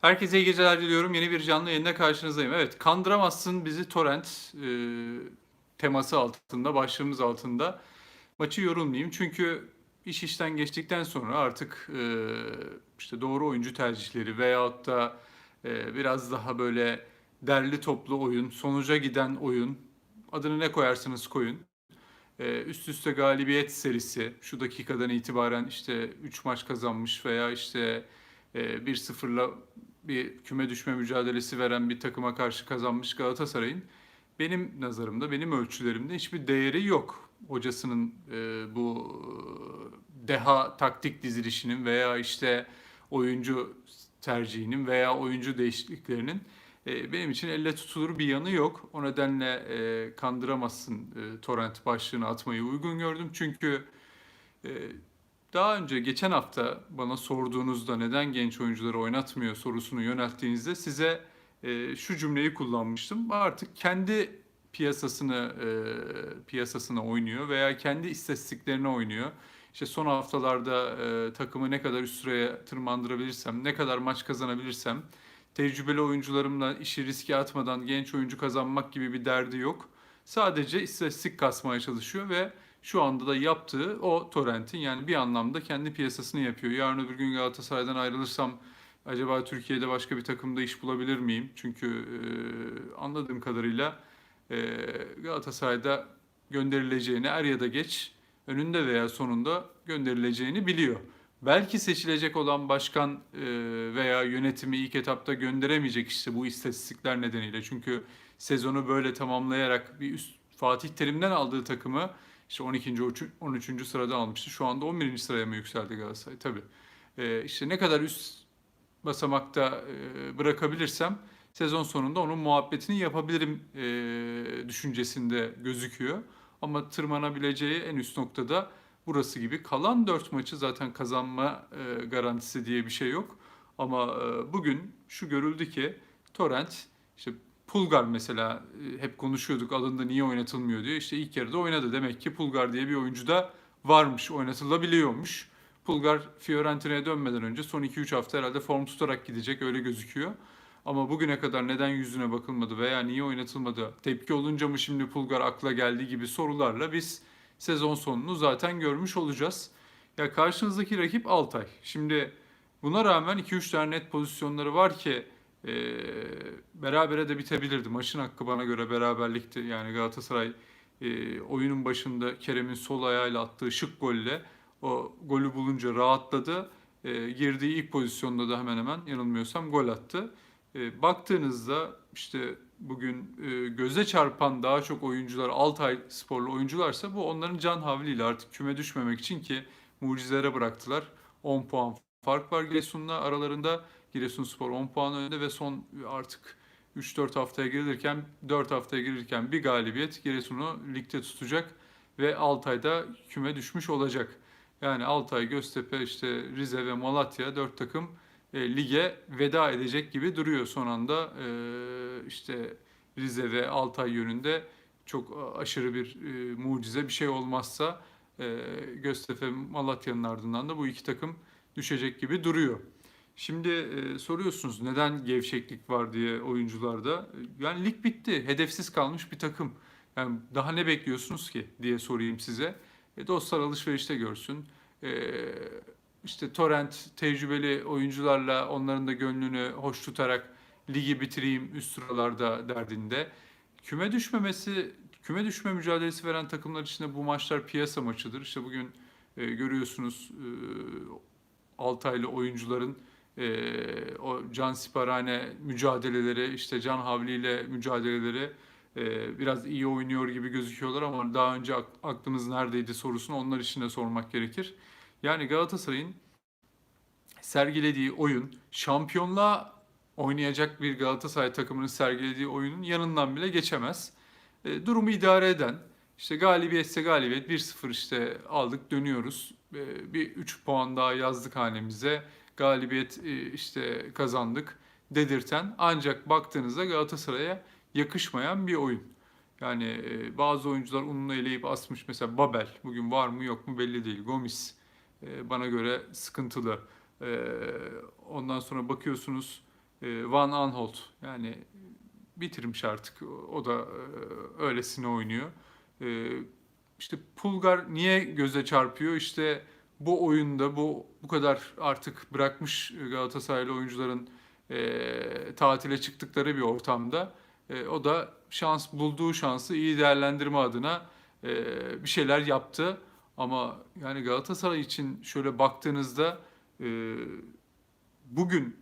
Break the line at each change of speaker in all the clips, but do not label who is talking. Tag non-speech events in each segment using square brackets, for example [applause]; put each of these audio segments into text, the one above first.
Herkese iyi geceler diliyorum. Yeni bir canlı yayında karşınızdayım. Evet, kandıramazsın bizi torrent e, teması altında, başlığımız altında. Maçı yorulmayayım çünkü iş işten geçtikten sonra artık e, işte doğru oyuncu tercihleri veyahut da e, biraz daha böyle derli toplu oyun, sonuca giden oyun, adını ne koyarsınız koyun. E, üst üste galibiyet serisi, şu dakikadan itibaren işte 3 maç kazanmış veya işte e, 1-0'la bir küme düşme mücadelesi veren bir takıma karşı kazanmış Galatasaray'ın benim nazarımda, benim ölçülerimde hiçbir değeri yok. Hocasının e, bu e, deha taktik dizilişinin veya işte oyuncu tercihinin veya oyuncu değişikliklerinin e, benim için elle tutulur bir yanı yok. O nedenle e, kandıramazsın e, torrent başlığını atmayı uygun gördüm. Çünkü e, daha önce geçen hafta bana sorduğunuzda neden genç oyuncuları oynatmıyor sorusunu yönelttiğinizde size e, şu cümleyi kullanmıştım. Artık kendi piyasasını e, piyasasına oynuyor veya kendi istatistiklerine oynuyor. İşte son haftalarda e, takımı ne kadar üst sıraya tırmandırabilirsem, ne kadar maç kazanabilirsem, tecrübeli oyuncularımla işi riske atmadan genç oyuncu kazanmak gibi bir derdi yok. Sadece istatistik kasmaya çalışıyor ve şu anda da yaptığı o torrentin yani bir anlamda kendi piyasasını yapıyor. Yarın öbür gün Galatasaray'dan ayrılırsam acaba Türkiye'de başka bir takımda iş bulabilir miyim? Çünkü e, anladığım kadarıyla e, Galatasaray'da gönderileceğini er ya da geç önünde veya sonunda gönderileceğini biliyor. Belki seçilecek olan başkan veya yönetimi ilk etapta gönderemeyecek işte bu istatistikler nedeniyle. Çünkü sezonu böyle tamamlayarak bir üst Fatih Terim'den aldığı takımı işte 12. 13. sırada almıştı. Şu anda 11. sıraya mı yükseldi Galatasaray? Tabii. Ee, işte ne kadar üst basamakta e, bırakabilirsem sezon sonunda onun muhabbetini yapabilirim e, düşüncesinde gözüküyor. Ama tırmanabileceği en üst noktada burası gibi. Kalan 4 maçı zaten kazanma e, garantisi diye bir şey yok. Ama e, bugün şu görüldü ki Torrent işte Pulgar mesela e, hep konuşuyorduk alındı niye oynatılmıyor diyor. İşte ilk yarıda oynadı. Demek ki Pulgar diye bir oyuncu da varmış, oynatılabiliyormuş. Pulgar Fiorentina'ya dönmeden önce son 2-3 hafta herhalde form tutarak gidecek öyle gözüküyor. Ama bugüne kadar neden yüzüne bakılmadı veya niye oynatılmadı, tepki olunca mı şimdi Pulgar akla geldi gibi sorularla biz sezon sonunu zaten görmüş olacağız. Ya karşınızdaki rakip Altay. Şimdi buna rağmen 2-3 tane net pozisyonları var ki e, berabere de bitebilirdi. Maçın hakkı bana göre beraberlikti. Yani Galatasaray e, oyunun başında Kerem'in sol ayağıyla attığı şık golle o golü bulunca rahatladı. E, girdiği ilk pozisyonda da hemen hemen yanılmıyorsam gol attı. E, baktığınızda işte bugün e, göze çarpan daha çok oyuncular Altay sporlu oyuncularsa bu onların can havliyle artık küme düşmemek için ki mucizelere bıraktılar. 10 puan fark var Giresun'la aralarında. Giresunspor 10 puan önde ve son artık 3-4 haftaya girilirken 4 haftaya girilirken bir galibiyet Giresun'u ligde tutacak ve Altay'da küme düşmüş olacak. Yani Altay, Göztepe, işte Rize ve Malatya 4 takım e, lige veda edecek gibi duruyor son anda. E, işte Rize ve Altay yönünde çok aşırı bir e, mucize bir şey olmazsa e, Göztepe, Malatya'nın ardından da bu iki takım düşecek gibi duruyor. Şimdi e, soruyorsunuz neden gevşeklik var diye oyuncularda. Yani lig bitti. Hedefsiz kalmış bir takım. Yani daha ne bekliyorsunuz ki diye sorayım size. E, dostlar alışverişte görsün. E, işte Torrent tecrübeli oyuncularla onların da gönlünü hoş tutarak ligi bitireyim üst sıralarda derdinde. Küme düşmemesi, küme düşme mücadelesi veren takımlar için de bu maçlar piyasa maçıdır. İşte bugün e, görüyorsunuz e, Altaylı oyuncuların e, o can siparhane mücadeleleri, işte can havliyle mücadeleleri e, biraz iyi oynuyor gibi gözüküyorlar ama daha önce aklınız neredeydi sorusunu onlar için de sormak gerekir. Yani Galatasaray'ın sergilediği oyun şampiyonluğa oynayacak bir Galatasaray takımının sergilediği oyunun yanından bile geçemez. E, durumu idare eden, işte galibiyetse galibiyet 1-0 işte aldık dönüyoruz. E, bir 3 puan daha yazdık hanemize galibiyet e, işte kazandık dedirten ancak baktığınızda Galatasaray'a yakışmayan bir oyun. Yani e, bazı oyuncular ununu eleyip asmış. Mesela Babel bugün var mı yok mu belli değil. Gomis e, bana göre sıkıntılı. Ondan sonra bakıyorsunuz Van Aanholt yani bitirmiş artık. O da öylesine oynuyor. İşte Pulgar niye göze çarpıyor? İşte bu oyunda bu bu kadar artık bırakmış Galatasaraylı oyuncuların e, tatile çıktıkları bir ortamda e, o da şans bulduğu şansı iyi değerlendirme adına e, bir şeyler yaptı. Ama yani Galatasaray için şöyle baktığınızda e, bugün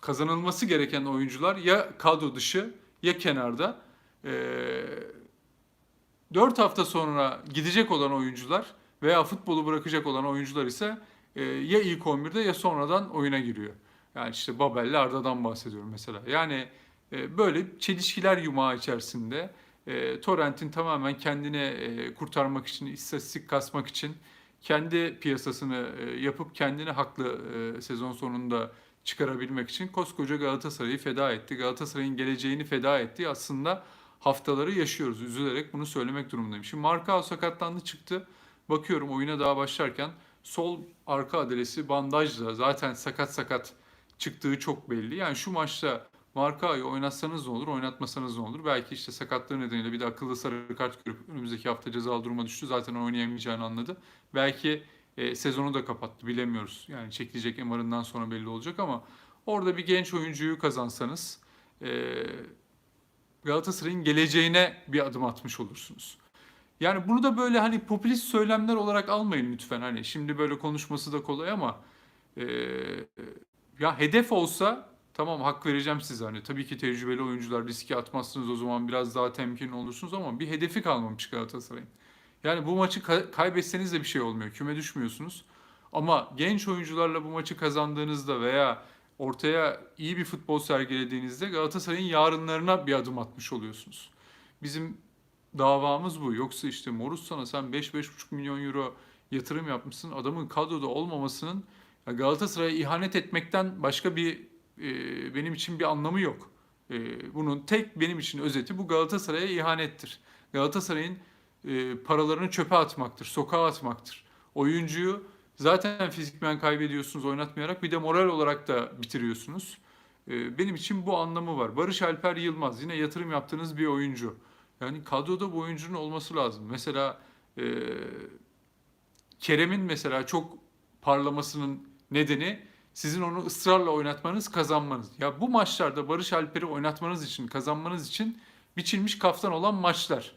kazanılması gereken oyuncular ya kadro dışı ya kenarda. E, 4 hafta sonra gidecek olan oyuncular veya futbolu bırakacak olan oyuncular ise e, ya ilk 11'de ya sonradan oyuna giriyor. Yani işte Babel'le Arda'dan bahsediyorum mesela. Yani e, böyle çelişkiler yumağı içerisinde e, Torrent'in tamamen kendine e, kurtarmak için, istatistik kasmak için kendi piyasasını e, yapıp kendini haklı e, sezon sonunda çıkarabilmek için koskoca Galatasaray'ı feda etti. Galatasaray'ın geleceğini feda etti. Aslında haftaları yaşıyoruz. Üzülerek bunu söylemek durumundayım. Şimdi Marka sakatlandı çıktı. Bakıyorum oyuna daha başlarken sol arka adresi bandajla zaten sakat sakat çıktığı çok belli. Yani şu maçta Markao'yu oynatsanız ne olur, oynatmasanız ne olur? Belki işte sakatlığı nedeniyle bir de akıllı sarı kart görüp önümüzdeki hafta cezalı duruma düştü. Zaten oynayamayacağını anladı. Belki e, sezonu da kapattı bilemiyoruz. Yani çekilecek MR'ından sonra belli olacak ama orada bir genç oyuncuyu kazansanız e, Galatasaray'ın geleceğine bir adım atmış olursunuz. Yani bunu da böyle hani popülist söylemler olarak almayın lütfen. Hani şimdi böyle konuşması da kolay ama e, ya hedef olsa tamam hak vereceğim size hani tabii ki tecrübeli oyuncular riske atmazsınız o zaman biraz daha temkinli olursunuz ama bir hedefi kalmamış Galatasaray'ın. Yani bu maçı ka- kaybetseniz de bir şey olmuyor. Küme düşmüyorsunuz. Ama genç oyuncularla bu maçı kazandığınızda veya ortaya iyi bir futbol sergilediğinizde Galatasaray'ın yarınlarına bir adım atmış oluyorsunuz. Bizim davamız bu. Yoksa işte Morus sana sen 5-5,5 milyon euro yatırım yapmışsın. Adamın kadroda olmamasının ya Galatasaray'a ihanet etmekten başka bir e, benim için bir anlamı yok. E, bunun tek benim için özeti bu Galatasaray'a ihanettir. Galatasaray'ın e, paralarını çöpe atmaktır, sokağa atmaktır. Oyuncuyu zaten fizikmen kaybediyorsunuz oynatmayarak bir de moral olarak da bitiriyorsunuz. E, benim için bu anlamı var. Barış Alper Yılmaz yine yatırım yaptığınız bir oyuncu. Yani kadroda bu oyuncunun olması lazım. Mesela e, Kerem'in mesela çok parlamasının nedeni sizin onu ısrarla oynatmanız, kazanmanız. Ya bu maçlarda Barış Alper'i oynatmanız için, kazanmanız için biçilmiş kaftan olan maçlar.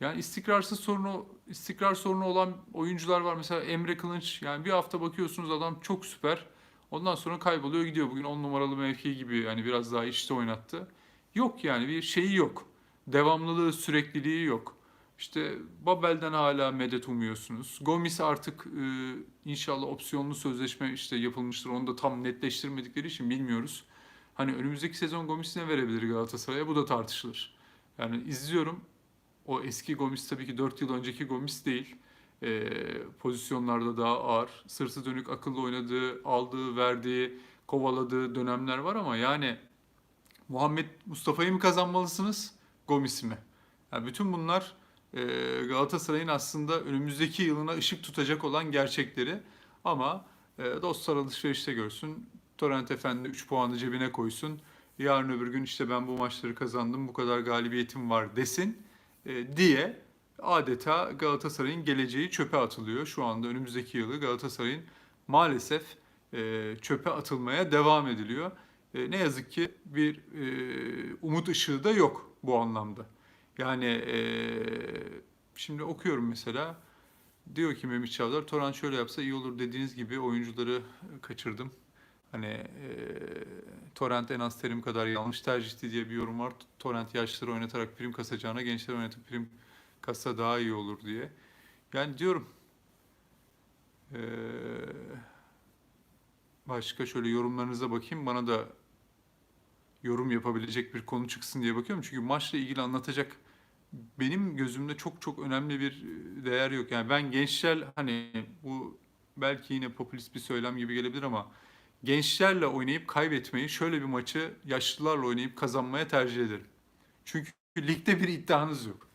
Yani istikrarsız sorunu, istikrar sorunu olan oyuncular var. Mesela Emre Kılınç. Yani bir hafta bakıyorsunuz adam çok süper. Ondan sonra kayboluyor gidiyor. Bugün 10 numaralı mevki gibi yani biraz daha işte oynattı. Yok yani bir şeyi yok. Devamlılığı, sürekliliği yok. İşte Babel'den hala medet umuyorsunuz. Gomis artık e, inşallah opsiyonlu sözleşme işte yapılmıştır. Onu da tam netleştirmedikleri için bilmiyoruz. Hani önümüzdeki sezon Gomis ne verebilir Galatasaray'a? Bu da tartışılır. Yani izliyorum. O eski Gomis tabii ki 4 yıl önceki Gomis değil. E, pozisyonlarda daha ağır. Sırtı dönük akıllı oynadığı, aldığı, verdiği, kovaladığı dönemler var ama yani Muhammed Mustafa'yı mı kazanmalısınız? Gomis'i mi? Yani bütün bunlar e, Galatasaray'ın aslında önümüzdeki yılına ışık tutacak olan gerçekleri. Ama e, dostlar alışverişte görsün. Torrent Efendi 3 puanı cebine koysun. Yarın öbür gün işte ben bu maçları kazandım, bu kadar galibiyetim var desin e, diye adeta Galatasaray'ın geleceği çöpe atılıyor. Şu anda önümüzdeki yılı Galatasaray'ın maalesef e, çöpe atılmaya devam ediliyor. E, ne yazık ki bir e, umut ışığı da yok bu anlamda. Yani e, şimdi okuyorum mesela. Diyor ki Mehmet Çavdar, Toran şöyle yapsa iyi olur dediğiniz gibi oyuncuları kaçırdım. Hani e, Torrent en az terim kadar yanlış tercihti diye bir yorum var. Torrent yaşlıları oynatarak prim kasacağına gençler oynatıp prim kassa daha iyi olur diye. Yani diyorum e, başka şöyle yorumlarınıza bakayım. Bana da yorum yapabilecek bir konu çıksın diye bakıyorum. Çünkü maçla ilgili anlatacak benim gözümde çok çok önemli bir değer yok. Yani ben gençler hani bu belki yine popülist bir söylem gibi gelebilir ama gençlerle oynayıp kaybetmeyi şöyle bir maçı yaşlılarla oynayıp kazanmaya tercih ederim. Çünkü ligde bir iddianız yok.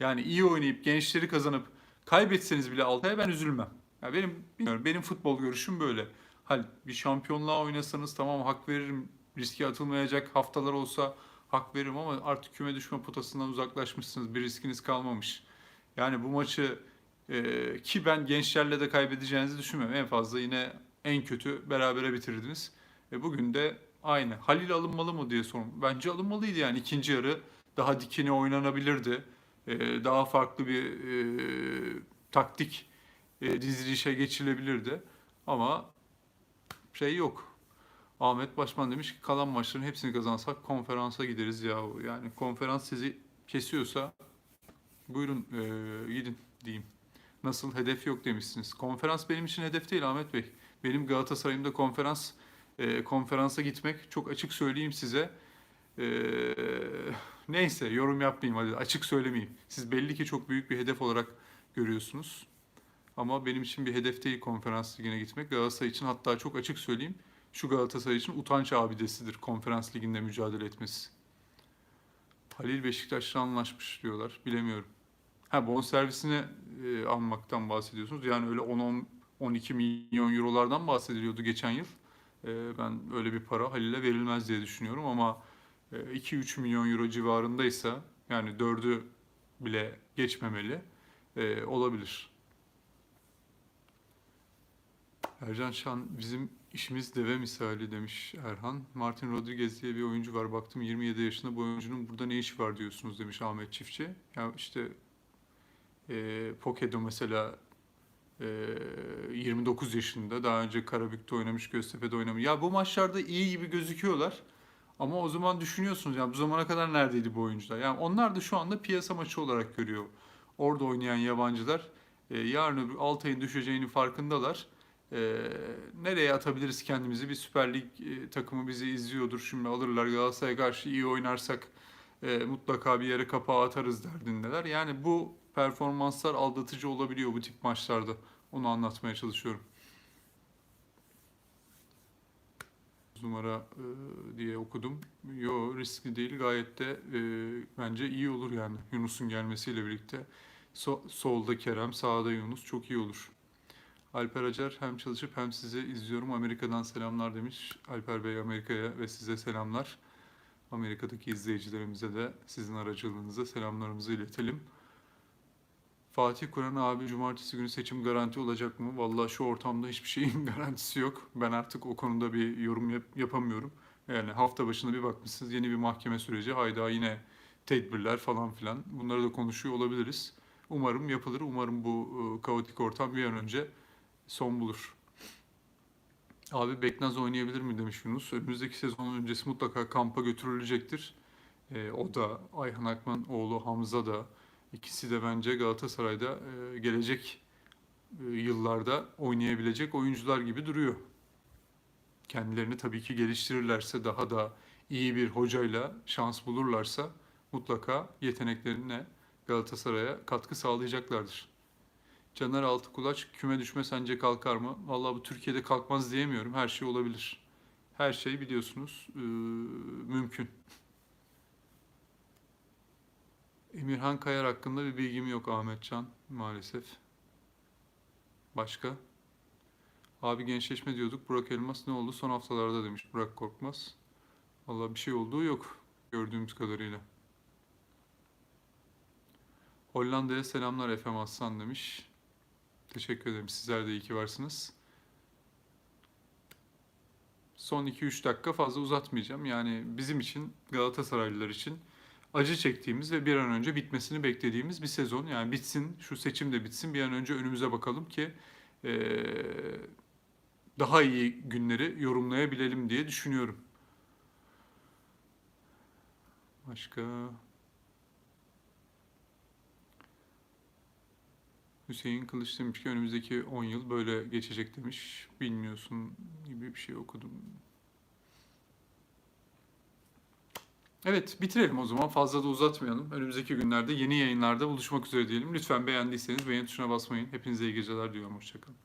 Yani iyi oynayıp gençleri kazanıp kaybetseniz bile Altay'a ben üzülmem. Ya benim bilmiyorum benim futbol görüşüm böyle. Hani bir şampiyonluğa oynasanız tamam hak veririm riske atılmayacak haftalar olsa hak veririm ama artık küme düşme potasından uzaklaşmışsınız. Bir riskiniz kalmamış. Yani bu maçı e, ki ben gençlerle de kaybedeceğinizi düşünmüyorum. En fazla yine en kötü berabere bitirdiniz. E, bugün de aynı. Halil alınmalı mı diye sorun. Bence alınmalıydı yani ikinci yarı daha dikine oynanabilirdi. E, daha farklı bir e, taktik e, dizilişe geçilebilirdi. Ama şey yok. Ahmet Başman demiş ki kalan maçların hepsini kazansak konferansa gideriz ya. Yani konferans sizi kesiyorsa buyurun e, gidin diyeyim. Nasıl hedef yok demişsiniz. Konferans benim için hedef değil Ahmet Bey. Benim Galatasaray'ımda konferans e, konferansa gitmek çok açık söyleyeyim size. E, neyse yorum yapmayayım hadi açık söylemeyeyim. Siz belli ki çok büyük bir hedef olarak görüyorsunuz. Ama benim için bir hedef değil konferans ligine gitmek. Galatasaray için hatta çok açık söyleyeyim. Şu Galatasaray için utanç abidesidir konferans liginde mücadele etmesi. Halil Beşiktaş'la anlaşmış diyorlar. Bilemiyorum. Ha bonservisini e, almaktan bahsediyorsunuz. Yani öyle 10-12 milyon eurolardan bahsediliyordu geçen yıl. E, ben öyle bir para Halil'e verilmez diye düşünüyorum ama e, 2-3 milyon euro civarındaysa yani 4'ü bile geçmemeli e, olabilir. Ercan Şan bizim işimiz deve misali demiş Erhan. Martin Rodriguez diye bir oyuncu var. Baktım 27 yaşında bu oyuncunun burada ne işi var diyorsunuz demiş Ahmet Çiftçi. Ya işte e, Pokedo mesela e, 29 yaşında. Daha önce Karabük'te oynamış, Göztepe'de oynamış. Ya bu maçlarda iyi gibi gözüküyorlar. Ama o zaman düşünüyorsunuz ya bu zamana kadar neredeydi bu oyuncular? Yani onlar da şu anda piyasa maçı olarak görüyor. Orada oynayan yabancılar e, yarın öbür Altay'ın düşeceğinin farkındalar. E, nereye atabiliriz kendimizi? Bir Süper Lig e, takımı bizi izliyordur. Şimdi alırlar Galatasaray'a karşı iyi oynarsak e, mutlaka bir yere kapağı atarız derdindeler. Yani bu performanslar aldatıcı olabiliyor bu tip maçlarda. Onu anlatmaya çalışıyorum. numara e, diye okudum. Yo riskli değil gayet de e, bence iyi olur yani Yunus'un gelmesiyle birlikte. So- solda Kerem, sağda Yunus çok iyi olur. Alper Acar hem çalışıp hem sizi izliyorum. Amerika'dan selamlar demiş. Alper Bey Amerika'ya ve size selamlar. Amerika'daki izleyicilerimize de sizin aracılığınızla selamlarımızı iletelim. Fatih Kur'an abi cumartesi günü seçim garanti olacak mı? Vallahi şu ortamda hiçbir şeyin [laughs] garantisi yok. Ben artık o konuda bir yorum yap- yapamıyorum. Yani hafta başında bir bakmışsınız yeni bir mahkeme süreci. Hayda yine tedbirler falan filan. Bunları da konuşuyor olabiliriz. Umarım yapılır. Umarım bu e, kaotik ortam bir an önce son bulur. Abi Beknaz oynayabilir mi demiş Yunus. Önümüzdeki sezon öncesi mutlaka kampa götürülecektir. E, o da Ayhan Akman oğlu Hamza da ikisi de bence Galatasaray'da e, gelecek e, yıllarda oynayabilecek oyuncular gibi duruyor. Kendilerini tabii ki geliştirirlerse daha da iyi bir hocayla şans bulurlarsa mutlaka yeteneklerine Galatasaray'a katkı sağlayacaklardır. Caner Altıkulaç küme düşme sence kalkar mı? Vallahi bu Türkiye'de kalkmaz diyemiyorum. Her şey olabilir. Her şey biliyorsunuz e, mümkün. Emirhan Kayar hakkında bir bilgim yok Ahmetcan maalesef. Başka? Abi gençleşme diyorduk. Burak Elmas ne oldu son haftalarda demiş Burak Korkmaz. Vallahi bir şey olduğu yok gördüğümüz kadarıyla. Hollanda'ya selamlar Efem Aslan demiş. Teşekkür ederim. Sizler de iyi ki varsınız. Son 2-3 dakika fazla uzatmayacağım. Yani bizim için, Galatasaraylılar için acı çektiğimiz ve bir an önce bitmesini beklediğimiz bir sezon. Yani bitsin, şu seçim de bitsin. Bir an önce önümüze bakalım ki eee, daha iyi günleri yorumlayabilelim diye düşünüyorum. Başka... Hüseyin Kılıç demiş ki önümüzdeki 10 yıl böyle geçecek demiş. Bilmiyorsun gibi bir şey okudum. Evet bitirelim o zaman fazla da uzatmayalım. Önümüzdeki günlerde yeni yayınlarda buluşmak üzere diyelim. Lütfen beğendiyseniz beğen tuşuna basmayın. Hepinize iyi geceler diliyorum. Hoşçakalın.